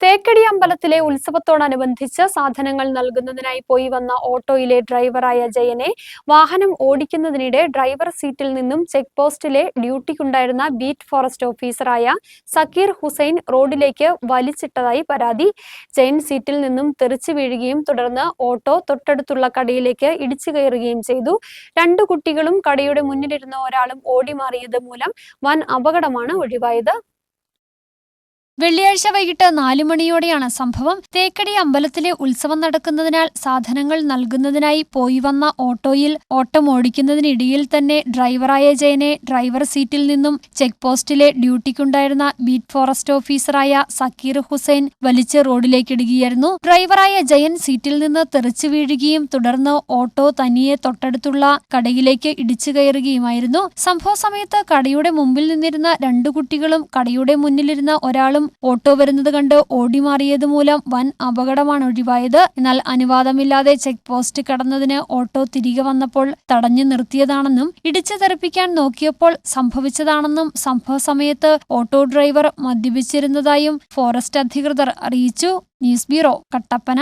തേക്കടി അമ്പലത്തിലെ ഉത്സവത്തോടനുബന്ധിച്ച് സാധനങ്ങൾ നൽകുന്നതിനായി പോയി വന്ന ഓട്ടോയിലെ ഡ്രൈവറായ ജയനെ വാഹനം ഓടിക്കുന്നതിനിടെ ഡ്രൈവർ സീറ്റിൽ നിന്നും ചെക്ക് പോസ്റ്റിലെ ഡ്യൂട്ടിക്കുണ്ടായിരുന്ന ബീറ്റ് ഫോറസ്റ്റ് ഓഫീസറായ സക്കീർ ഹുസൈൻ റോഡിലേക്ക് വലിച്ചിട്ടതായി പരാതി. ജയൻ സീറ്റിൽ നിന്നും തെറിച്ചു വീഴുകയും തുടർന്ന് ഓട്ടോ തൊട്ടടുത്തുള്ള കടയിലേക്ക് ഇടിച്ചു കയറുകയും ചെയ്തു. രണ്ടു കുട്ടികളും കടയുടെ മുന്നിലിരുന്ന ഒരാളും ഓടിമാറിയത് മൂലം വൻ അപകടമാണ് ഒഴിവായത്. വെള്ളിയാഴ്ച വൈകിട്ട് നാലു മണിയോടെയാണ് സംഭവം. തേക്കടി അമ്പലത്തിലെ ഉത്സവം നടക്കുന്നതിനാൽ സാധനങ്ങൾ നൽകുന്നതിനായി പോയി വന്ന ഓട്ടോയിൽ ഓട്ടം ഓടിക്കുന്നതിനിടയിൽ തന്നെ ഡ്രൈവറായ ജയനെ ഡ്രൈവർ സീറ്റിൽ നിന്നും ചെക്ക് പോസ്റ്റിലെ ഡ്യൂട്ടിക്കുണ്ടായിരുന്ന ബീറ്റ് ഫോറസ്റ്റ് ഓഫീസറായ സക്കീർ ഹുസൈൻ വലിച്ച് റോഡിലേക്കിടുകയായിരുന്നു. ഡ്രൈവറായ ജയൻ സീറ്റിൽ നിന്ന് തെറിച്ചു വീഴുകയും തുടർന്ന് ഓട്ടോ തനിയെ തൊട്ടടുത്തുള്ള കടയിലേക്ക് ഇടിച്ചു കയറുകയുമായിരുന്നു. സംഭവ സമയത്ത് കടയുടെ മുമ്പിൽ നിന്നിരുന്ന രണ്ടു കുട്ടികളും കടയുടെ മുന്നിലിരുന്ന ഒരാളും ഓട്ടോ വരുന്നത് കണ്ട് ഓടിമാറിയത് മൂലം വൻ അപകടമാണ് ഒഴിവായത്. എന്നാൽ അനുവാദമില്ലാതെ ചെക്ക് പോസ്റ്റ് കടന്നതിന് ഓട്ടോ തിരികെ വന്നപ്പോൾ തടഞ്ഞു നിർത്തിയതാണെന്നും ഇടിച്ചു തെറിപ്പിക്കാൻ നോക്കിയപ്പോൾ സംഭവിച്ചതാണെന്നും സംഭവ സമയത്ത് ഓട്ടോ ഡ്രൈവർ മദ്യപിച്ചിരുന്നതായും ഫോറസ്റ്റ് അധികൃതർ അറിയിച്ചു. News bureau Kattappana.